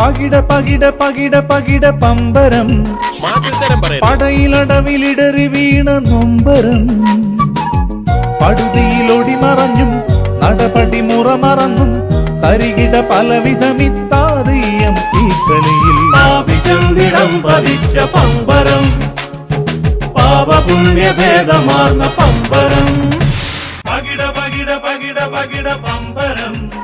പകിട പകിട പകിട പകിട പമ്പരം. പടയിലടവിലിടറി വീണ നൊമ്പരം. പടുതിയിലൊടി മറഞ്ഞും നടപടി മുറ മറന്നും തരികിട പലവിധമിത്താതീയം ഈ കളിയിൽ പതിച്ച പമ്പരം. പാപപുണ്യഭേദമാർന്ന പമ്പരം. പകിട പകിട പകിട പകിട പമ്പരം.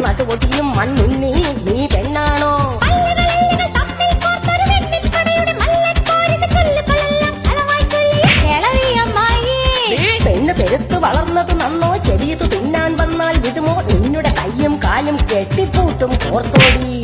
നടുവൊടിയും മണ്ണുണ്ണി നീ പെണ്ണാണോ? പെണ്ണ് പെരുത്ത് വളർന്നത് നന്നോ ചെറിയത് തിന്നാൻ വന്നാൽ വിടുമോ? നിന്നുടെ കയ്യും കാലും കെട്ടിപ്പൂട്ടും കോർത്തോടി.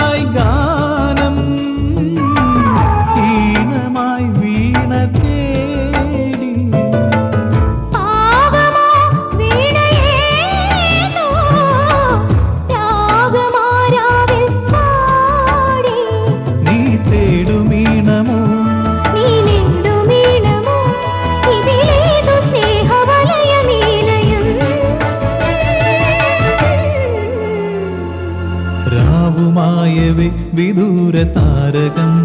மாயவே விதூர தாரகம்.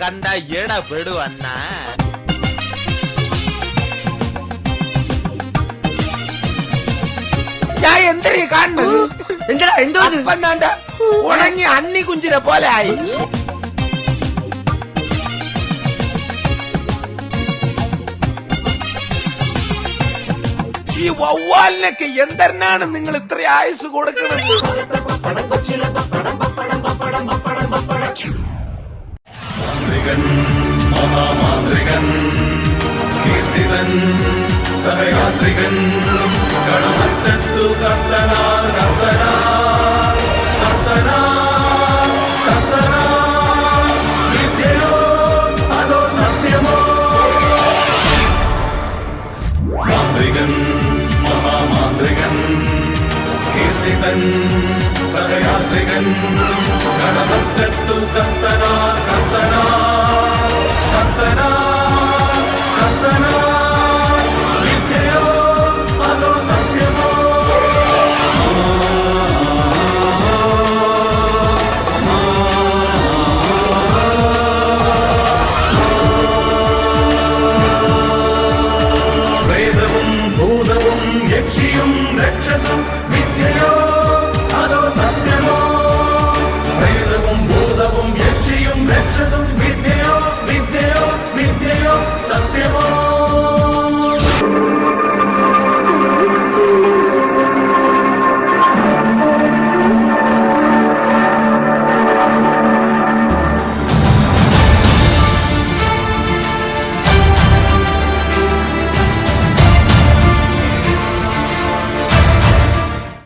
கண்டா அண்ணா. எந்திரி காண்பது எந்திரா எந்த உணங்கி அன்னி குஞ்சிர போல ஆயி. ഈ വവ്വാലിനൊക്കെ എന്തെന്നാണ് നിങ്ങൾ ഇത്ര ആയുസ് കൊടുക്കുന്നത് സഹയാത്രികൻ കണമറ്റത്തു കത്തനാ കത്തനാ സഹയാത്രികൻ ഗണഭക്തത്തു തത്തനാഥ